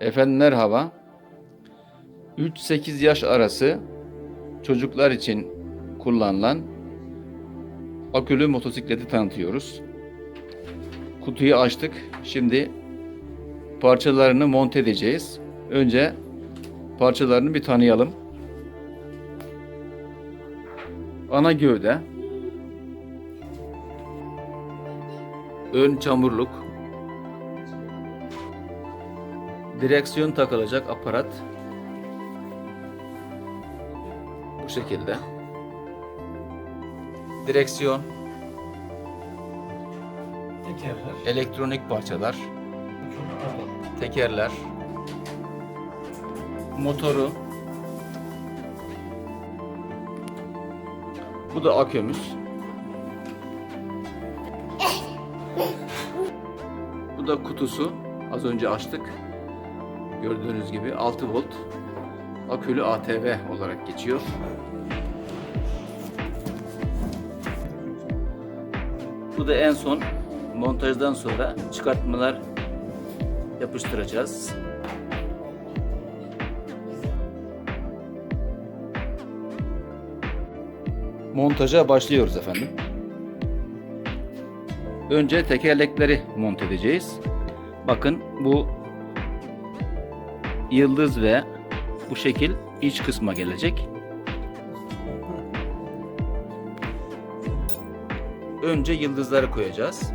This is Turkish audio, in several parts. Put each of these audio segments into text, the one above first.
Efendim merhaba. 3-8 yaş arası çocuklar için kullanılan akülü motosikleti tanıtıyoruz. Kutuyu açtık. Şimdi parçalarını monte edeceğiz. Önce parçalarını bir tanıyalım. Ana gövde, ön çamurluk, direksiyon takılacak aparat bu şekilde. Direksiyon, Tekerler. elektronik parçalar, tekerler, motoru. Bu da akümüz. Bu da kutusu. Az önce açtık. Gördüğünüz gibi 6 volt akülü ATV olarak geçiyor. Bu da en son montajdan sonra çıkartmalar yapıştıracağız. Montaja başlıyoruz efendim. Önce tekerlekleri monte edeceğiz. Bakın bu yıldız ve bu şekil iç kısma gelecek. Önce yıldızları koyacağız.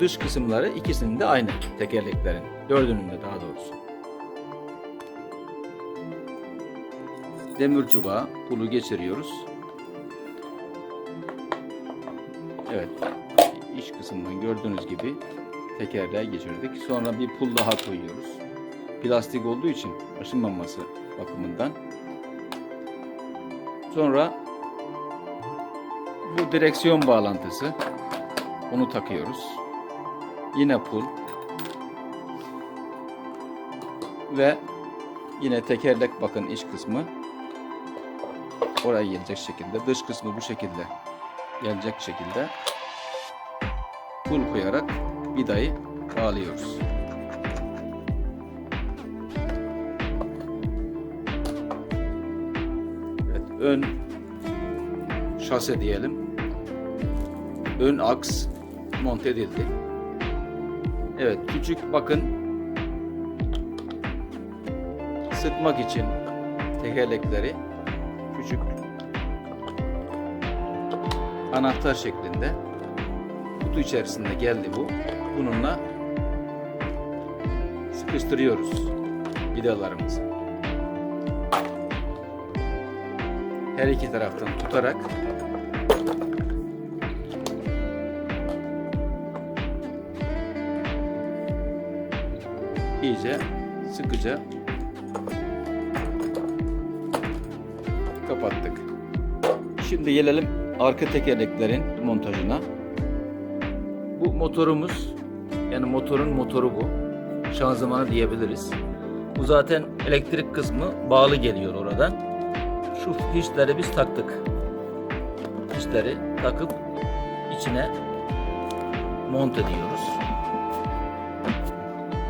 Dış kısımları ikisinin de aynı tekerleklerin. Dördünün de daha doğrusu. Demir çubuğa pulu geçiriyoruz. Evet. iç kısmından gördüğünüz gibi tekerleğe geçirdik. Sonra bir pul daha koyuyoruz. Plastik olduğu için aşınmaması bakımından. Sonra bu direksiyon bağlantısı. Onu takıyoruz. Yine pul. Ve yine tekerlek bakın iç kısmı. Oraya gelecek şekilde. Dış kısmı bu şekilde gelecek şekilde pul koyarak vidayı bağlıyoruz. Ön şase diyelim. Ön aks monte edildi. Evet, küçük bakın sıkmak için tekerlekleri küçük anahtar şeklinde kutu içerisinde geldi bu. Bununla sıkıştırıyoruz vidalarımızı. Her iki taraftan tutarak iyice sıkıca kapattık. Şimdi gelelim arka tekerleklerin montajına. Bu motorumuz yani motorun motoru bu. Şanzımanı diyebiliriz. Bu zaten elektrik kısmı bağlı geliyor oradan. Şu fişleri biz taktık. Fişleri takıp içine monte ediyoruz.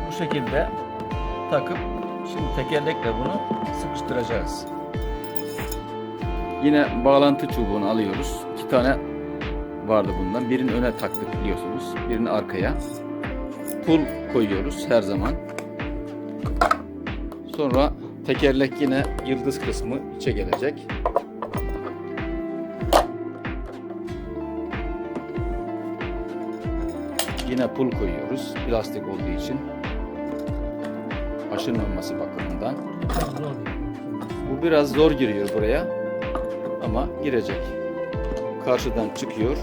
Bu şekilde takıp şimdi tekerlekle bunu sıkıştıracağız. Yine bağlantı çubuğunu alıyoruz. İki tane vardı bundan. Birini öne taktık biliyorsunuz. Birini arkaya. Pul koyuyoruz her zaman. Sonra tekerlek yine yıldız kısmı içe gelecek. Yine pul koyuyoruz. Plastik olduğu için. Aşınmaması bakımından. Bu biraz zor giriyor buraya ama girecek. Karşıdan çıkıyor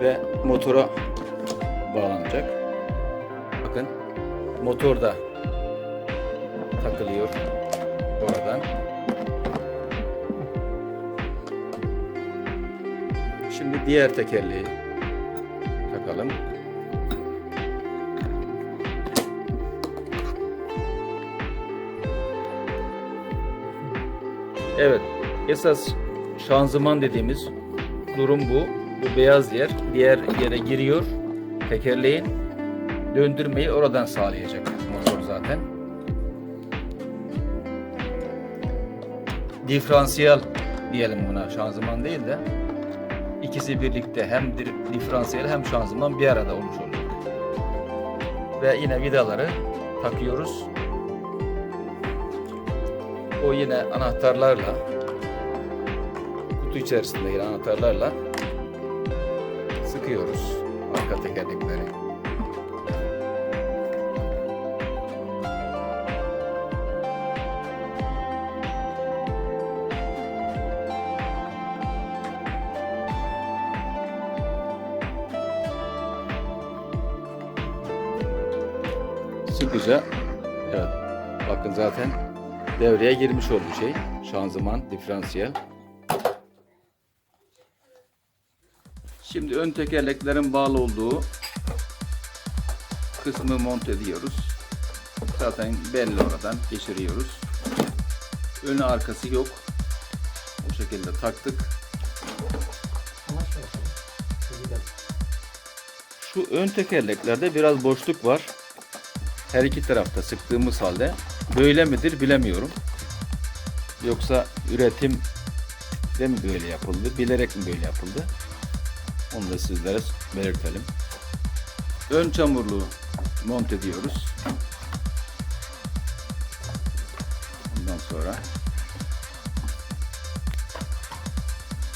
ve motora bağlanacak. Bakın motor da takılıyor oradan. Şimdi diğer tekerleği takalım. Evet, esas şanzıman dediğimiz durum bu. Bu beyaz yer diğer yere giriyor. Tekerleğin döndürmeyi oradan sağlayacak Diferansiyel diyelim buna şanzıman değil de ikisi birlikte hem di- diferansiyel hem şanzıman bir arada olmuş oluyor. Ve yine vidaları takıyoruz. O yine anahtarlarla kutu içerisinde yine anahtarlarla sıkıyoruz arka tekerlekleri. Sıkıca evet bakın zaten devreye girmiş oldu şey şanzıman diferansiyel. Şimdi ön tekerleklerin bağlı olduğu kısmı monte ediyoruz. Zaten belli oradan geçiriyoruz. Önü arkası yok. Bu şekilde taktık. Şu ön tekerleklerde biraz boşluk var. Her iki tarafta sıktığımız halde böyle midir bilemiyorum. Yoksa üretim de mi böyle yapıldı, bilerek mi böyle yapıldı? Onu da sizlere belirtelim. Ön çamurluğu monte ediyoruz. Ondan sonra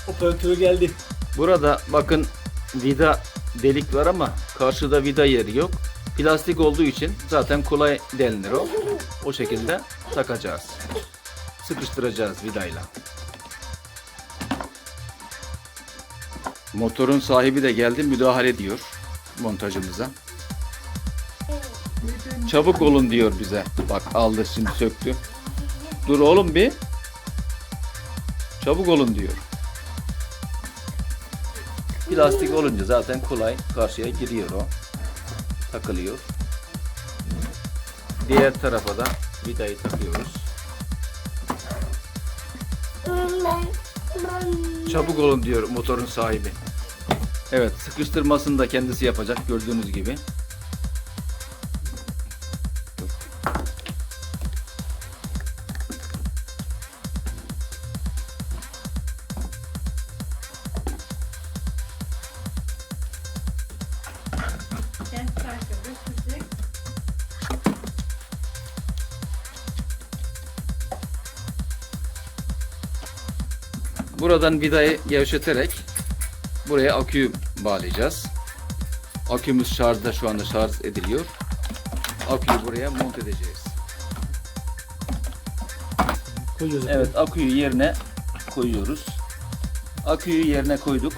Operatörü geldi. burada bakın vida delik var ama karşıda vida yeri yok. Plastik olduğu için zaten kolay delinir o. O şekilde takacağız. Sıkıştıracağız vidayla. Motorun sahibi de geldi müdahale ediyor montajımıza. Çabuk olun diyor bize. Bak aldı şimdi söktü. Dur oğlum bir. Çabuk olun diyor. Plastik olunca zaten kolay karşıya giriyor o. Takılıyor. Diğer tarafa da vidayı takıyoruz. Çabuk olun diyor motorun sahibi. Evet sıkıştırmasını da kendisi yapacak gördüğünüz gibi. Götürecek. Buradan vidayı gevşeterek buraya aküyü bağlayacağız. Akümüz şarjda şu anda şarj ediliyor. Aküyü buraya monte edeceğiz. Koyuyoruz. Evet aküyü yerine koyuyoruz. Aküyü yerine koyduk.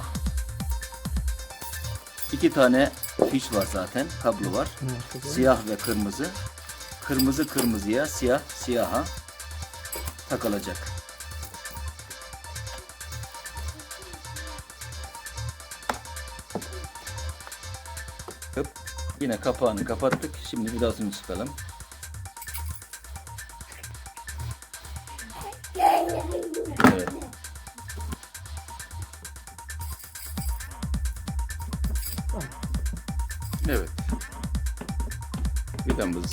İki tane fiş var zaten. Kablo var. Siyah ve kırmızı. Kırmızı kırmızıya, siyah siyaha takılacak. Hop. Yine kapağını kapattık. Şimdi vidasını çıkalım.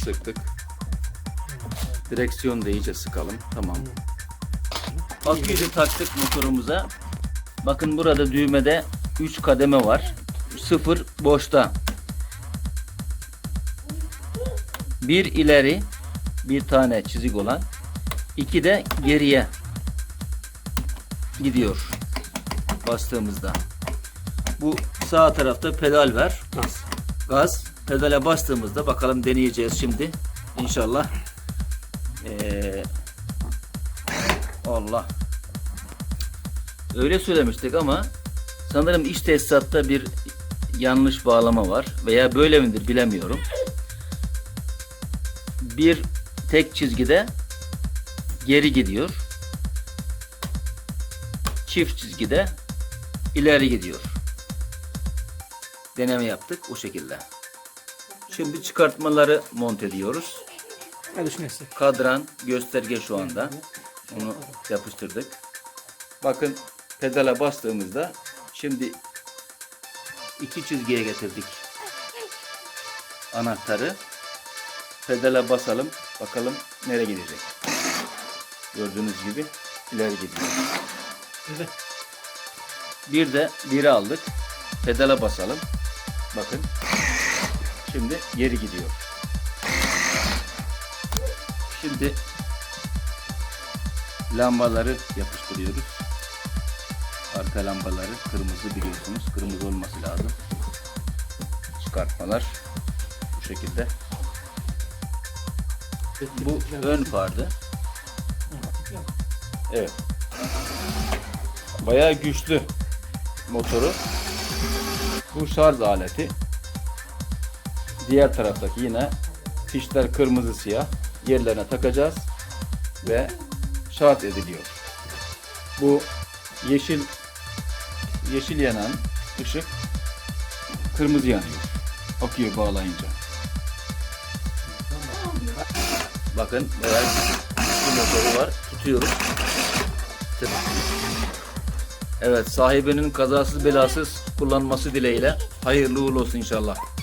Sıktık. Direksiyonu da iyice sıkalım. Tamam. Aküyü taktık motorumuza. Bakın burada düğmede 3 kademe var. 0 boşta. Bir ileri bir tane çizik olan. iki de geriye gidiyor bastığımızda. Bu sağ tarafta pedal var. Gaz. Gaz. Pedale bastığımızda bakalım deneyeceğiz şimdi. İnşallah. Ee, Allah. Öyle söylemiştik ama sanırım iç tesisatta bir yanlış bağlama var veya böyle midir bilemiyorum. Bir tek çizgide geri gidiyor. Çift çizgide ileri gidiyor. Deneme yaptık o şekilde. Şimdi çıkartmaları monte ediyoruz. Kadran gösterge şu anda. Onu yapıştırdık. Bakın pedala bastığımızda şimdi iki çizgiye getirdik anahtarı. pedala basalım. Bakalım nereye gidecek. Gördüğünüz gibi ileri gidiyor. Evet. Bir de biri aldık. Pedala basalım. Bakın. Şimdi geri gidiyor. Şimdi lambaları yapıştırıyoruz. Arka lambaları kırmızı biliyorsunuz. Kırmızı olması lazım. Çıkartmalar bu şekilde. Bu ön fardı. Evet. Bayağı güçlü motoru. Bu şarj aleti. Diğer taraftaki yine fişler kırmızı siyah yerlerine takacağız ve şarj ediliyor. Bu yeşil yeşil yanan ışık kırmızı yanıyor. Akıyor bağlayınca. Bakın bayağı güçlü motoru var. Tutuyoruz. Evet sahibinin kazasız belasız kullanması dileğiyle hayırlı uğurlu olsun inşallah.